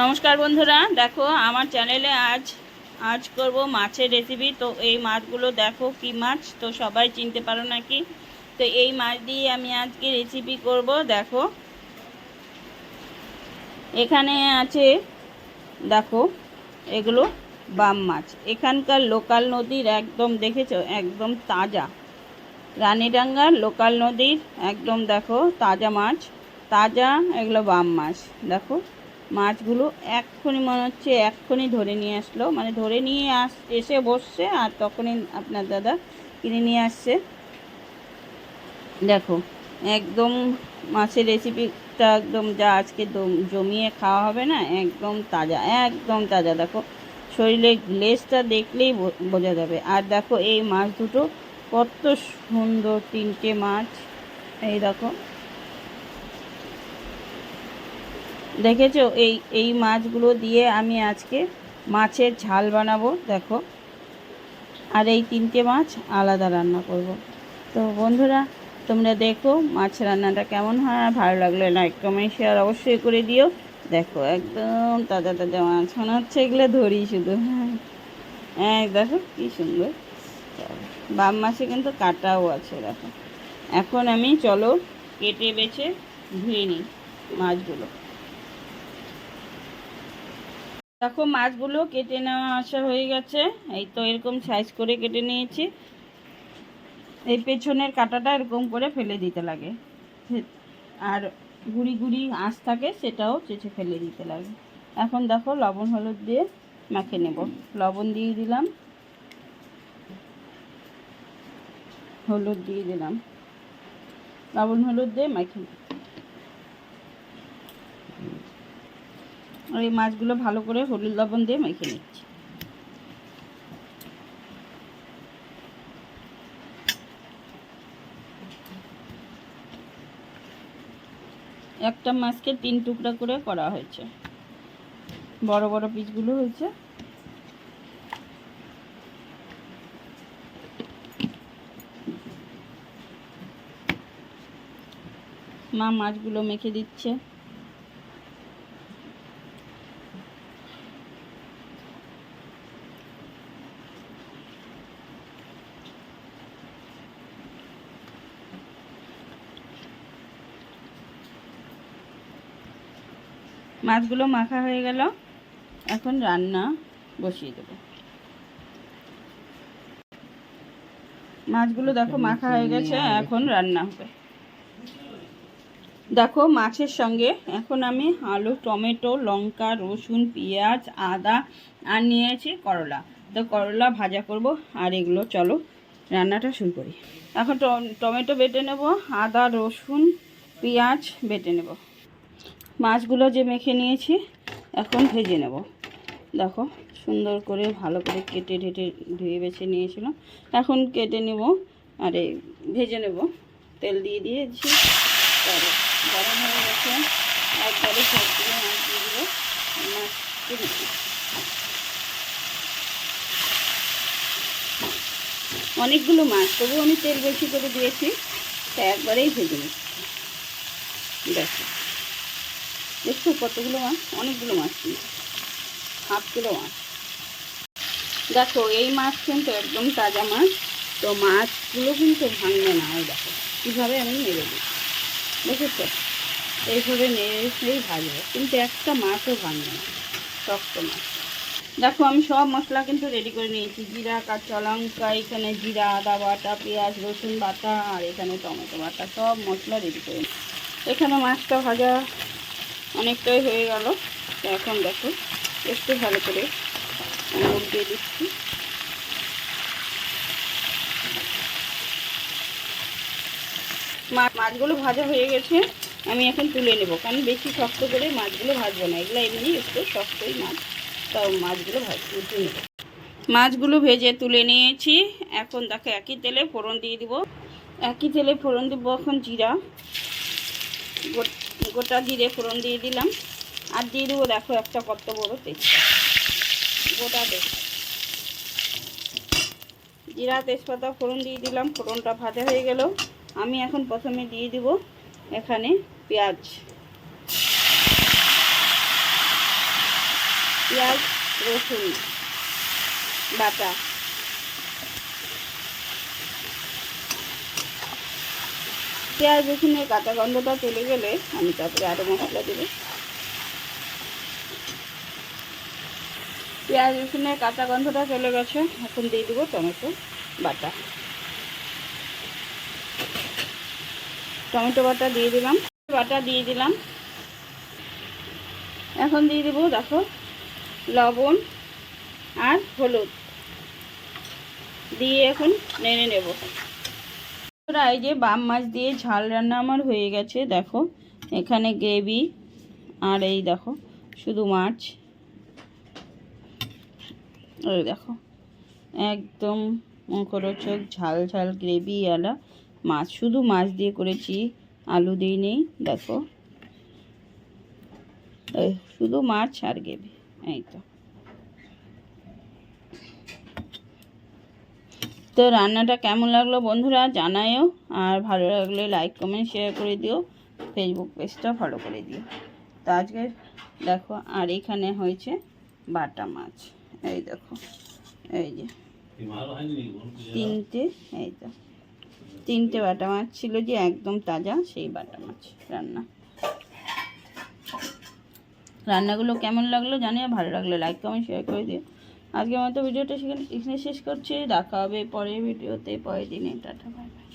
নমস্কার বন্ধুরা, দেখো আমার চ্যানেলে আজ আজ করব মাছের রেসিপি তো এই মাছগুলো দেখো কি মাছ, তো সবাই চিনতে পারো নাকি? তো এই মাছ দিয়ে আমি আজকে রেসিপি করব, দেখো। এখানে আছে, দেখো, এগুলো বাম মাছ। এখানকার লোকাল নদীর একদম, দেখেছ? একদম তাজা। রানীডাঙ্গার লোকাল নদীর একদম, দেখো, তাজা মাছ। তাজা, এগুলো বাম মাছ, দেখো। মাছগুলো এক্ষুনি মনে হচ্ছে এক্ষুনি ধরে নিয়ে আসলো। মানে ধরে নিয়ে আস, এসে বসছে আর তখনই আপনার দাদা কিনে নিয়ে আসছে। দেখো, একদম মাছের রেসিপিটা একদম যা আজকে জমিয়ে খাওয়া হবে না, একদম তাজা একদম তাজা। দেখো শরীরে গ্লেজটা দেখলেই বোঝা যাবে। আর দেখো, এই মাছ দুটো কত সুন্দর তিনটে মাছ। এই দেখো। দেখেছ? এই এই মাছগুলো দিয়ে আমি আজকে মাছের ঝাল বানাবো, দেখো। আর এই তিনটে মাছ আলাদা রান্না করব। তো বন্ধুরা, তোমরা দেখো মাছ রান্নাটা কেমন হয়। আর ভালো লাগলে লাইক কমেন্ট শেয়ার অবশ্যই করে দিও। দেখো, একদম তাজা তাজা মাছ। মনে হচ্ছে এগুলো ধরি শুধু। হ্যাঁ দেখো কি সুন্দর। বাম মাছে কিন্তু কাটাও আছে, দেখো। এখন আমি, চলো, কেটে বেছে ধুয়ে নিই মাছগুলো। দেখো মাছগুলো কেটে নেওয়া আসা হয়ে গেছে। এই তো এরকম সাইজ করে কেটে নিয়েছি। এই পেছনের কাঁটাটা এরকম করে ফেলে দিতে লাগে। আর গুড়ি গুড়ি আঁশ থাকে সেটাও চেঁচে ফেলে দিতে লাগে। এখন দেখো লবণ হলুদ দিয়ে মাখে নেব। লবণ দিয়ে দিলাম। হলুদ দিয়ে দিলাম। লবণ হলুদ দিয়ে মাখে নেব আর এই মাছগুলো ভালো করে হলুদ লবণ দিয়ে মেখে নিচ্ছি। একটা মাছকে তিন টুকরা করে করা হয়েছে। বড় বড় পিসগুলো হয়েছে। মা মাছগুলো মেখে দিচ্ছে। মাছগুলো মাখা হয়ে গেল। এখন রান্না বসিয়ে দেবো। মাছগুলো দেখো মাখা হয়ে গেছে এখন রান্না হবে। দেখো মাছের সঙ্গে এখন আমি আলু টমেটো লঙ্কা রসুন পেঁয়াজ আদা আর নিয়েছি করলা। তো করলা ভাজা করব। আর এগুলো চলো রান্নাটা শুরু করি। এখন টমেটো বেটে নেব আদা রসুন পেঁয়াজ বেটে নেব। মাছগুলো যে মেখে নিয়েছি, এখন ভেজে নেব। দেখো, সুন্দর করে ভালো করে কেটে ঢেটে ধুয়ে বেছে নিয়েছিলাম। এখন কেটে নেব, আরে ভেজে নেব। তেল দিয়ে দিয়েছি। গরম হয়ে গেছে। একবারে সব দিয়ে মাছ দিয়ে দেবো অনেকগুলো মাছ তবু আমি তেল বেশি করে দিয়েছি তা একবারেই ভেজে নিচ্ছি। দেখো। দেখছ কতগুলো মাছ? অনেকগুলো মাছ কিন্তু হাফ কিলো মাছ। দেখো, এই মাছ কিন্তু একদম তাজা মাছ। তো মাছগুলো কিন্তু ভাঙবে না ওই দেখো। কীভাবে আমি নেড়ে দিই? দেখেছ? এইভাবে নেড়েই ভাজবো। কিন্তু একটা মাছও ভাঙবে না। শক্ত মাছ। দেখো, আমি সব মশলা কিন্তু রেডি করে নিয়েছি। জিরা, কাঁচা লঙ্কা, এখানে জিরা, আদা বাটা, পেঁয়াজ, রসুন বাটা, আর এখানে টমেটো বাটা। সব মশলা রেডি করে। এখানে মাছটা ভাজা অনেকটাই হয়ে গেল। এখন দেখো, একটু ভালো করে মুখ দিয়ে দিচ্ছি। মাছগুলো ভাজা হয়ে গেছে, আমি এখন তুলে নেব, কারণ বেশি শক্ত করে মাছগুলো ভাজবো না। এগুলো এমনি একটু শক্তই মাছ, তাও মাছগুলো ভাজ তুলে নেব। মাছগুলো ভেজে তুলে নিয়েছি। এখন দেখো, একই তেলে ফোড়ন দিয়ে দিব। একই তেলে ফোড়ন দিব এখন জিরা গোটা জিরে ফোড়ন দিয়ে দিলাম। আর দিয়ে দেবো দেখো একটা কত বড় তেজপাতা গোটা তেজপাতা জিরা, তেজপাতা, ফোড়ন দিয়ে দিলাম। ফোড়নটা ভাজা হয়ে গেল। আমি এখন প্রথমে দিয়ে দিব এখানে পেঁয়াজ। পেঁয়াজ, রসুন, বাটা। পেঁয়াজ রসুনের কাঁচা গন্ধটা চলে গেলে আমি তারপরে আরও মশলা দেবো। পেঁয়াজ রসুনের কাঁচা গন্ধটা চলে গেছে, এখন দিয়ে দেবো টমেটো বাটা। টমেটো বাটা দিয়ে দিলাম, বাটা দিয়ে দিলাম। এখন দিয়ে দেবো, দেখো, লবণ আর হলুদ। দিয়ে এখন নেড়ে নেব। বন্ধুরা, এই যে বাম মাছ দিয়ে ঝাল রান্না আমার হয়ে গেছে দেখো। এখানে গ্রেভি আর এই দেখো শুধু মাছ। ওই দেখো একদম মুখরোচক ঝাল ঝাল গ্রেভি আলা মাছ। শুধু মাছ দিয়ে করেছি আলু দিইনি দেখো। এই শুধু মাছ আর গ্রেভি এই তো। তো রান্নাটা কেমন লাগল বন্ধুরা জানায়ও, আর ভালো লাগলে লাইক কমেন্ট শেয়ার করে দিও ফেসবুক পেজটা ফলো করে দিও। তো আজকে দেখো, আর এখানে হয়েছে বাটা মাছ। এই দেখো, এই যে তিনটে, এই তো। তিনটে বাটা মাছ ছিল যে একদম তাজা, সেই বাটা মাছ রান্না। রান্নাগুলো কেমন লাগল জানিও, ভালো লাগল লাইক কমেন্ট শেয়ার করে দিও। আজকের মতো ভিডিওটা সেখানে এখানে শেষ করছি। দেখা হবে পরের ভিডিওতে। পরের দিনে। Tata, bye bye.